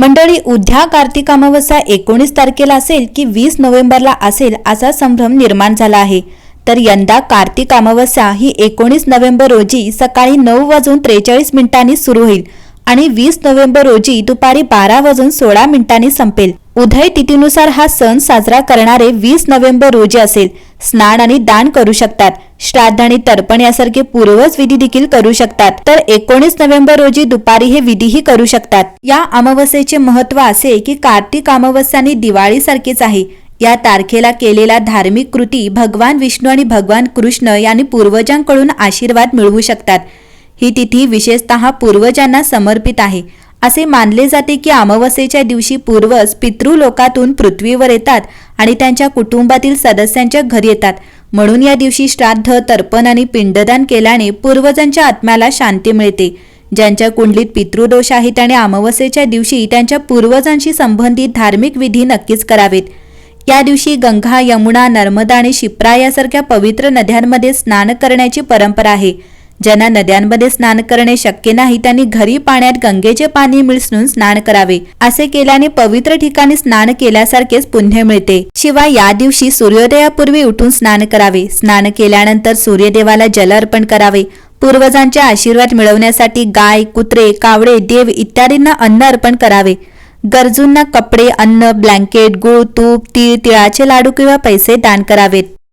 मंडळी उद्या कार्तिक अमावस्या एकोणीस तारखेला असेल की वीस नोव्हेंबरला असेल असा संभ्रम निर्माण झाला आहे. तर यंदा कार्तिक अमावस्या ही एकोणीस नोव्हेंबर रोजी सकाळी नऊ वाजून त्रेचाळीस मिनिटांनी सुरू होईल आणि वीस नोव्हेंबर रोजी दुपारी बारा वाजून सोळा मिनिटांनी संपेल. उदय तिथीनुसार हा सण साजरा करणारे वीस नोव्हेंबर रोजी असेल. स्नान आणि दान करू शकतात. श्राद्ध आणि तर्पण यासारखे पूर्वज विधी देखील करू शकतात. तर एकोणीस नोव्हेंबर रोजी दुपारी हे विधीही करू शकतात. या अमावस्येचे महत्त्व असे की कार्तिक अमावस्या आणि दिवाळीसारखेच आहे. या तारखेला केलेल्या धार्मिक कृती भगवान विष्णू आणि भगवान कृष्ण यांनी पूर्वजांकडून आशीर्वाद मिळवू शकतात. ही तिथी विशेषतः पूर्वजांना समर्पित आहे. असे मानले जाते की अमावस्येच्या दिवशी पूर्वज पितृलोकातून पृथ्वीवर येतात आणि त्यांच्या कुटुंबातील सदस्यांच्या घरी येतात. म्हणून या दिवशी श्राद्ध तर्पण आणि पिंडदान केल्याने पूर्वजांच्या आत्म्याला शांती मिळते. ज्यांच्या कुंडलीत पितृदोष आहे त्याने अमावस्येच्या दिवशी त्यांच्या पूर्वजांशी संबंधित धार्मिक विधी नक्कीच करावेत. या दिवशी गंगा यमुना नर्मदा आणि शिप्रा यासारख्या पवित्र नद्यांमध्ये स्नान करण्याची परंपरा आहे. ज्यांना नद्यांमध्ये स्नान करणे शक्य नाही त्यांनी घरी पाण्यात गंगेचे पाणी मिसळून स्नान करावे. असे केल्याने पवित्र ठिकाणी स्नान केल्यासारखेच पुण्य मिळते. शिवाय या दिवशी सूर्योदयापूर्वी उठून स्नान करावे. स्नान केल्यानंतर सूर्यदेवाला जल अर्पण करावे. पूर्वजांचे आशीर्वाद मिळवण्यासाठी गाय कुत्रे कावडे देव इत्यादींना अन्न अर्पण करावे. गरजूंना कपडे अन्न ब्लँकेट गुळ तूप तीळ तिळाचे लाडू किंवा पैसे दान करावेत.